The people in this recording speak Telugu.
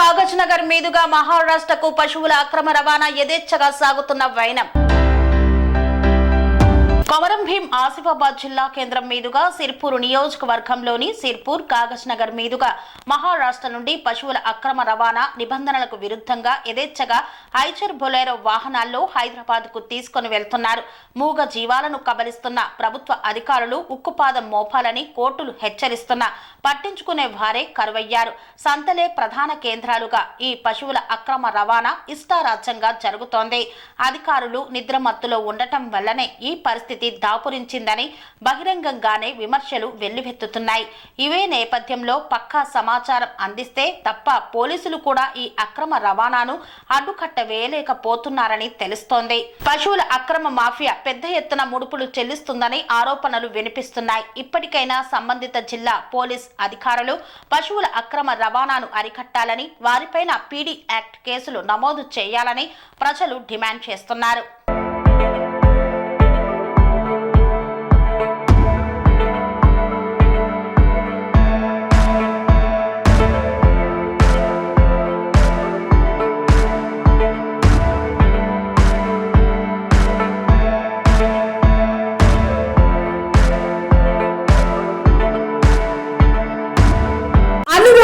కాగజ్ నగర్ మీదుగా మహారాష్ట్రకు పశువుల అక్రమ రవాణా యథేచ్ఛగా సాగుతున్న వైనం. కొమరం భీం ఆసిఫాబాద్ జిల్లా కేంద్రం మీదుగా సిర్పూర్ నియోజకవర్గంలోని సిర్పూర్ కాగజ్ నగర్ మీదుగా మహారాష్ట్ర నుండి పశువుల అక్రమ రవాణా నిబంధనలకు విరుద్ధంగా యథేచ్ఛగా ఐచర్ బొలేరో వాహనాల్లో హైదరాబాద్కు తీసుకుని వెళ్తున్నారు. మూగ జీవాలను కబలిస్తున్న ప్రభుత్వ అధికారులు ఉక్కుపాదం మోపాలని కోర్టులు హెచ్చరిస్తున్నా పట్టించుకునే వారే కరువయ్యారు. సంతలే ప్రధాన కేంద్రాలుగా ఈ పశువుల అక్రమ రవాణా ఇష్టారాజ్యంగా జరుగుతోంది. అధికారులు నిద్రమత్తులో ఉండటం వల్లనే ఈ పరిస్థితి దాపురించిందని బహిరంగంగానే విమర్శలు వెల్లువెత్తుతున్నాయి. ఇవే నేపథ్యంలో పక్కా సమాచారం అందిస్తే తప్ప పోలీసులు కూడా ఈ అక్రమ రవాణాను అడ్డుకట్ట వేయలేకపోతున్నారని తెలుస్తోంది. పశువుల అక్రమ మాఫియా పెద్ద ఎత్తున ముడుపులు చెల్లిస్తుందని ఆరోపణలు వినిపిస్తున్నాయి. ఇప్పటికైనా సంబంధిత జిల్లా పోలీస్ అధికారులు పశువుల అక్రమ రవాణాను అరికట్టాలని వారిపైన పీడీ యాక్ట్ కేసులు నమోదు చేయాలని ప్రజలు డిమాండ్ చేస్తున్నారు.